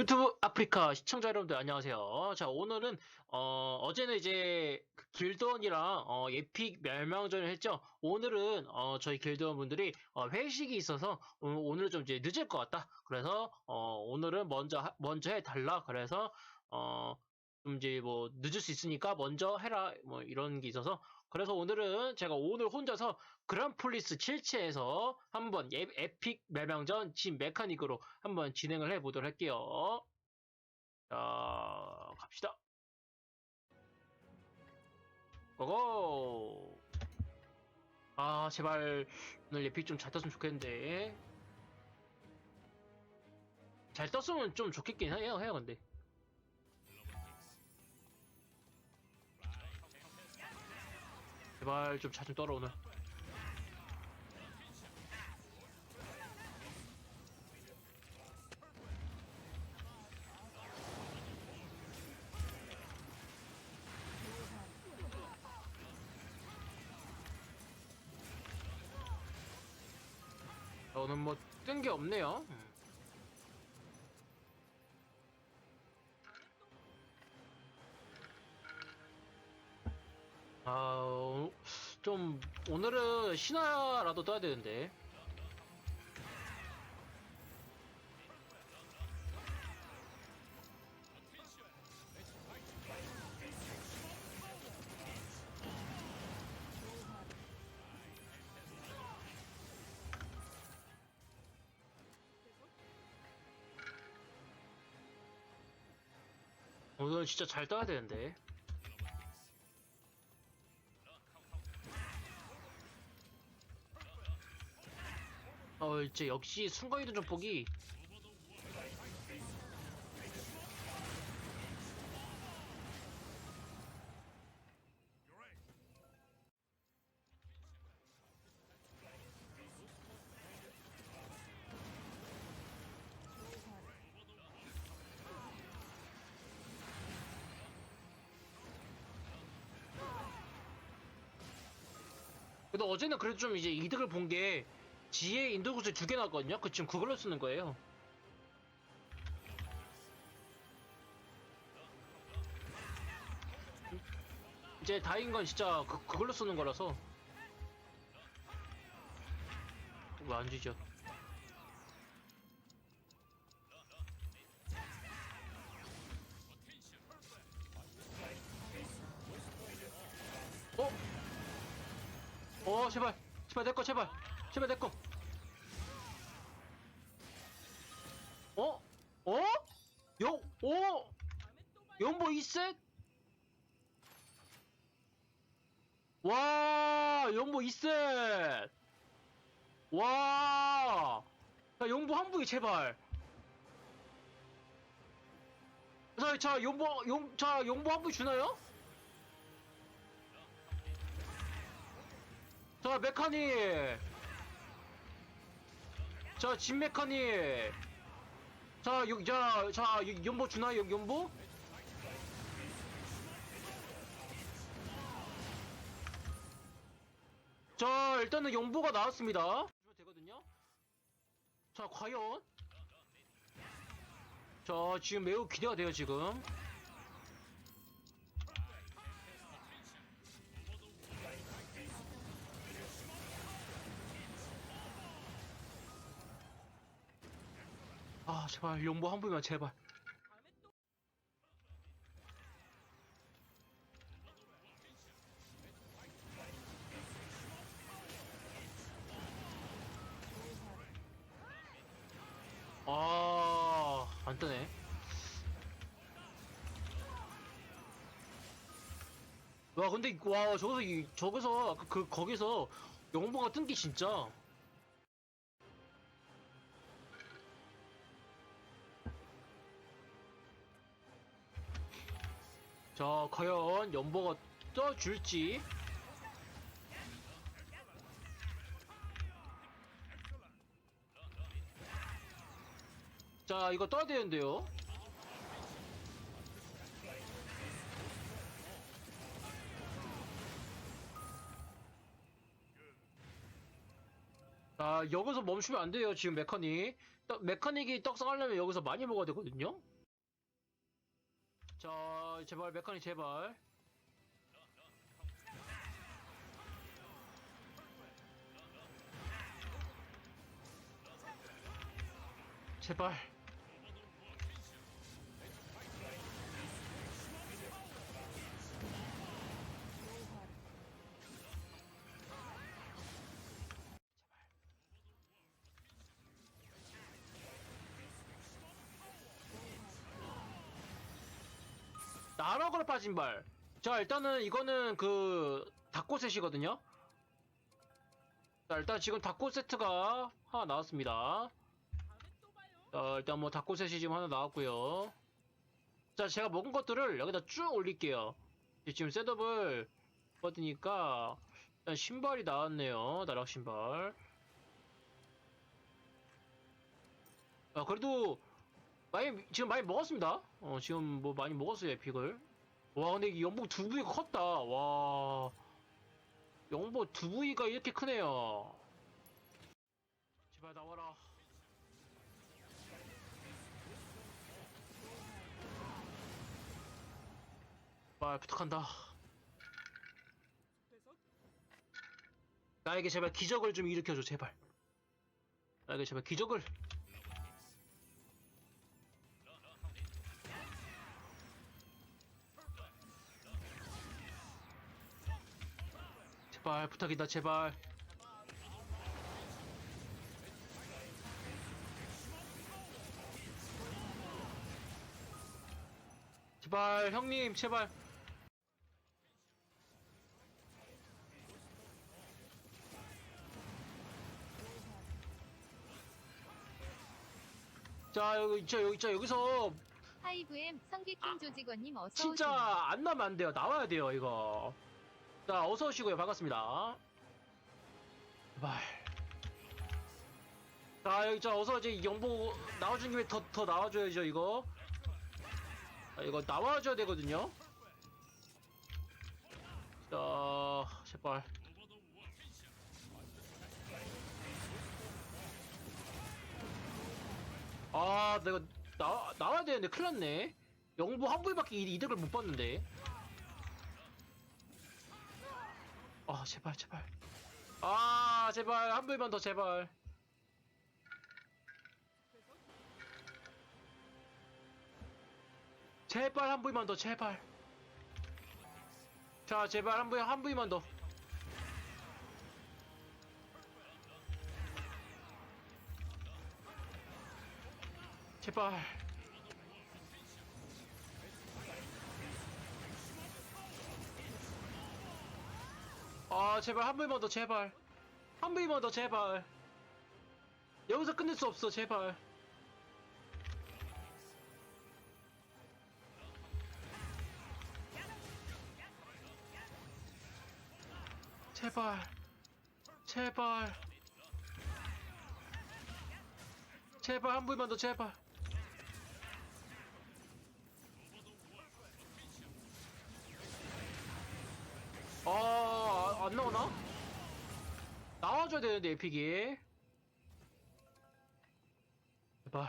유튜브 아프리카 시청자 여러분들 안녕하세요. 자 오늘은 어 어제는 이제 그 길드원이랑 어 에픽 멸망전을 했죠. 오늘은 어 저희 길드원 분들이 어 회식이 있어서 어, 오늘 좀 이제 늦을 것 같다. 그래서 어 오늘은 먼저 하- 먼저 해 달라. 그래서 어 좀 이제 뭐 늦을 수 있으니까 먼저 해라 뭐 이런 게 있어서 그래서 오늘은 제가 오늘 혼자서 그란폴리스 7체에서 한번 에, 에픽 멸망전 진 메카닉으로 한번 진행을 해보도록 할게요. 자, 갑시다. 고고! 아, 제발 오늘 에픽 좀 잘 떴으면 좋겠는데. 잘 떴으면 좀 좋겠긴 해요, 해요, 근데. 제발 좀잘좀 떨어, 오늘. 오늘 뭐뜬 게 없네요. 음. 아, 어, 좀 오늘은 신화라도 떠야 되는데. 오늘 진짜 잘 떠야 되는데. 이제 역시 순간이동 전폭이 근데 어제는 그래도 좀 이제 이득을 본 게 지혜 인도구슬 두 개 나왔거든요. 그 지금 그걸로 쓰는 거예요. 이제 다인 건 진짜 그, 그걸로 쓰는 거라서 왜 안 지죠? 어? 어 제발 제발 내꺼 제발 제발 내꺼 어? 어? 영보 2셋? 와 영보 2셋 와 자, 영보 한 부위 제발 자, 자 영보 용, 자 영보 한 부위 주나요? 자, 메카닉! 자, 진 메카닉! 자, 여, 자, 자, 여- 연보 주나요, 연- 연보? 자, 일단은 연보가 나왔습니다. 되거든요? 자, 과연? 자, 지금 매우 기대가 돼요, 지금. 아, 제발, 연보 한 부위만, 제발. 아, 안 뜨네. 와, 근데, 와, 저기서, 이- 저기서, 그, 거기서, 영보가 뜬 게 진짜. 자, 과연 연보가 떠줄지. 자, 이거 떠야 되는데요. 자, 여기서 멈추면 안 돼요, 지금 메카닉. 떡- 메카닉이 떡상하려면 여기서 많이 먹어야 되거든요. 자, 제발, 메카닉 제발. 제발. 나락으로 빠진 발. 자, 일단은 이거는 그 닭고 셋이거든요. 자, 일단 지금 닭고 세트가 하나 나왔습니다. 자, 일단 뭐 닭고 셋이 지금 하나 나왔고요. 자, 제가 먹은 것들을 여기다 쭉 올릴게요. 지금 셋업을 받으니까 일단 신발이 나왔네요. 나락 신발. 아, 그래도 많이 지금 많이 먹었습니다. 어 지금 뭐 많이 먹었어요 에픽을. 와 근데 이 연봉 두 부위가 컸다. 와 연봉 두 부위가 이렇게 크네요. 제발 나와라. 말 부탁한다. 나에게 제발 기적을 좀 일으켜줘 제발. 나에게 제발 기적을. 제발 부탁이다 제발 제발 형님 제발 자 여기 자 여기 자 여기서 하이브엠 성기킹 조직원님 어서 진짜 오세요. 안 나면 안 돼요. 나와야 돼요, 이거. 자, 어서 오시고요. 반갑습니다. 제발. 자, 여기 자, 어서 이제 영보 나와준 김에 더, 더 나와줘야죠, 이거. 자, 이거 나와줘야 되거든요. 자, 제발. 아, 내가 나, 나와야 되는데 큰일 났네. 영보 한 부위밖에 이- 이득을 못 봤는데. 제발, 제발. 아, 제발. 한 부위만 더, 제발. 제발 한 부위만 더, 제발. 자, 제발 한 부위, 한 부위만 더. 제발. 아, 제발 한 부위만 더, 제발. 한 부위만 더, 제발. 여기서 끝낼 수 없어, 제발. 제발. 제발. 제발 한 부위만 더, 제발. 아, 안 나오나? 나와줘야 되는데, 에픽이. 제발.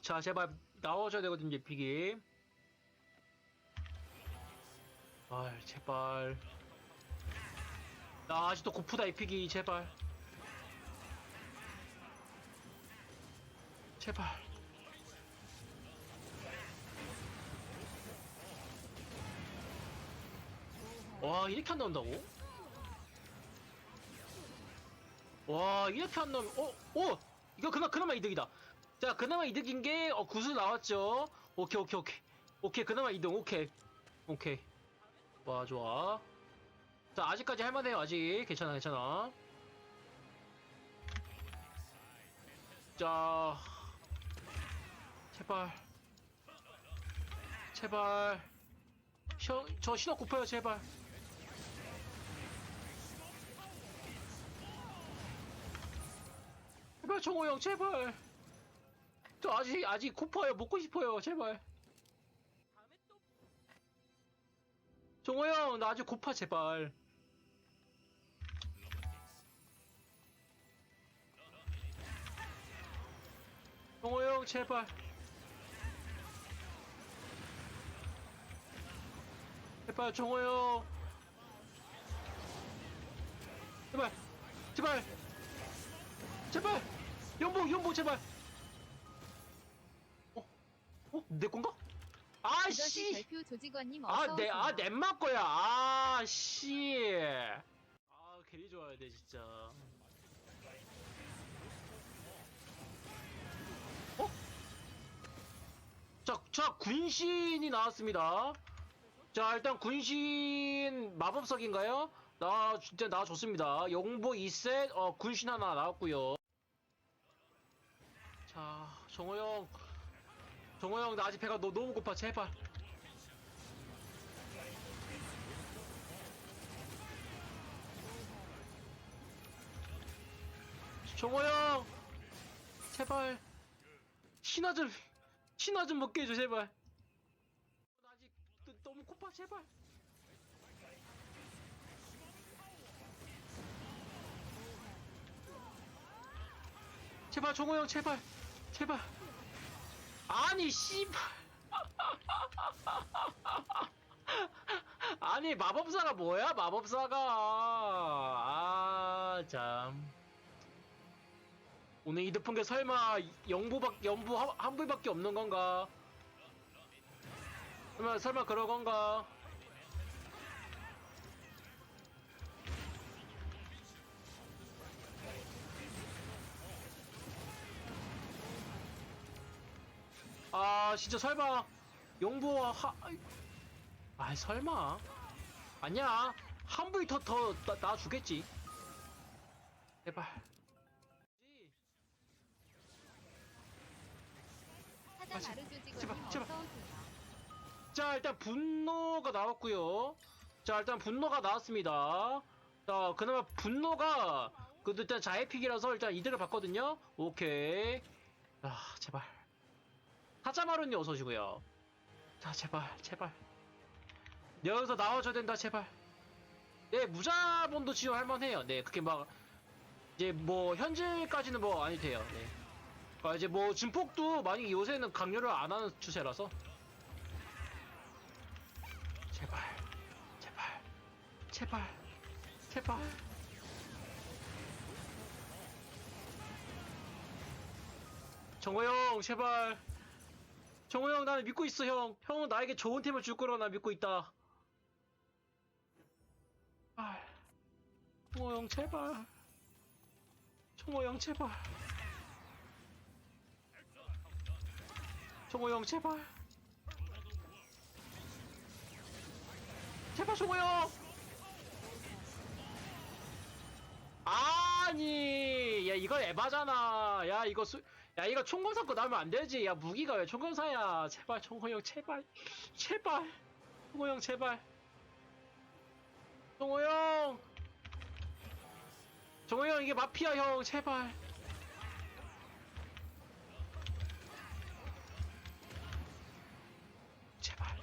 자, 제발, 나와줘야 되거든요, 에픽이. 아, 제발. 나 아직도 고프다, 에픽이, 제발. 제발. 와 이렇게 안 나온다고? 와 이렇게 안 나오면 어? 어? 이거 그나, 그나마 이득이다. 자 그나마 이득인 게 어, 구슬 나왔죠? 오케이 오케이 오케이. 오케이 그나마 이득. 오케이. 오케이. 와 좋아. 자 아직까지 할만해요 아직. 괜찮아 괜찮아. 자. 제발. 제발. 셔, 저 신호 고파요 제발 정호 형 제발. 저 아직 아직 고파요. 먹고 싶어요. 제발. 정호 형나 아직 고파 제발. 정호 형 제발. 제발 정호 형 연봉 연봉 제발 어? 어? 내 건가? 이것이 아씨 별표 조직원님 어서 아, 내, 오세요. 아, 넷마 거야. 아, 씨. 아, 괜히 좋아야 돼, 진짜. 어? 자, 자, 군신이 나왔습니다. 자, 일단 군신 마법석인가요? 나, 진짜 나와줬습니다. 영보 2셋, 어, 군신 하나 나왔고요 자, 정호 형. 정호 형, 나 아직 배가 너, 너무 고파, 제발. 정호 형. 제발. 신화 좀 신화 좀 먹게 해줘 제발. 나 아직 너- 너무 고파 제발. 제발 정호 형 제발 제발 아니 씨발 아니 마법사가 뭐야 마법사가 아 참 오늘 이득 게 설마 영부밖 연부 한, 한 부위밖에 없는 건가? 설마 설마 그런 건가? 아 진짜 설마. 영부 하아 설마. 아니야. 한 부위 더더 나 주겠지. 제발. 하자 아, 제- 마루 조직원님 제발, 어서 제발. 오세요. 자 일단 분노가 나왔고요. 자 일단 분노가 나왔습니다. 자 그나마 분노가 그 일단 자해픽이라서 일단 이득을 봤거든요. 오케이. 아 제발 하자마루님 어서 오시고요. 자 제발 제발. 여기서 나와줘야 된다 제발. 네 무자본도 지원할 만해요. 네 그게 막 이제 뭐 현재까지는 뭐 아니 돼요. 네. 아, 이제 뭐 증폭도 많이 요새는 강요를 안 하는 추세라서. 제발, 제발, 제발, 제발. 정호 형, 제발. 정호 형, 나는 믿고 있어, 형. 형은 나에게 좋은 팀을 줄 거라고 나 믿고 있다. 아, 정호 형, 제발. 정호 형, 제발. 정호 형, 제발. 제발 정호요 아니 야 이거 에바잖아 야 이거 수, 야 이거 총검 샀고 나면 안 되지. 야 무기가 왜 총검 사야? 제발 정호형 제발. 제발. 정호형 제발. 정호형 정호형 이게 마피아 형. 제발. 제발.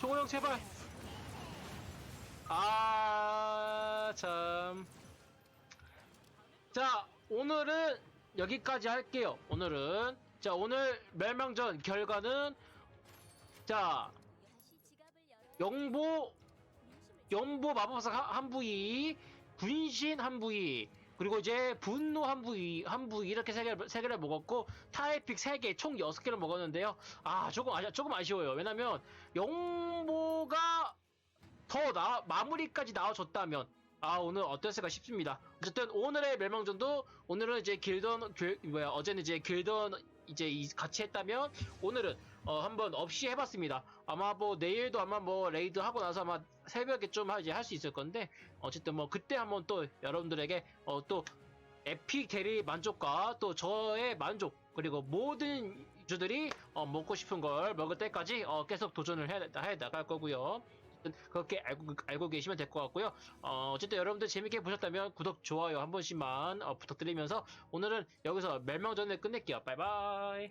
종호 형 제발. 아, 참. 자, 오늘은 여기까지 할게요. 오늘은. 자, 오늘 멸망전 결과는 자, 영보 영보 마법사 한- 한 부위, 군신 한 부위, 그리고 이제 분노 한 부위, 한 부위 이렇게 세 개를 세 개를 먹었고 타이픽 세 개, 총 여섯 개를 먹었는데요. 아, 조금 아 조금 아쉬워요. 왜냐면 영보가 더 나, 마무리까지 나와줬다면 아 오늘 어땠을까 싶습니다. 어쨌든 오늘의 멸망전도 오늘은 이제 길던 길, 뭐야 어제는 이제 길던 이제 이- 같이 했다면 오늘은 어, 한번 없이 해봤습니다. 아마 뭐 내일도 아마 뭐 레이드 하고 나서 아마 새벽에 좀 하- 이제 할 수 있을 건데 어쨌든 뭐 그때 한번 또 여러분들에게 어, 또 에픽 대리 만족과 또 저의 만족 그리고 모든 유저들이 어, 먹고 싶은 걸 먹을 때까지 어, 계속 도전을 해, 해 나갈 거고요. 그렇게 알고, 알고 계시면 될 것 같고요. 어, 어쨌든 여러분들 재밌게 보셨다면 구독, 좋아요 한 번씩만 어, 부탁드리면서 오늘은 여기서 멸망전을 끝낼게요. 바이바이.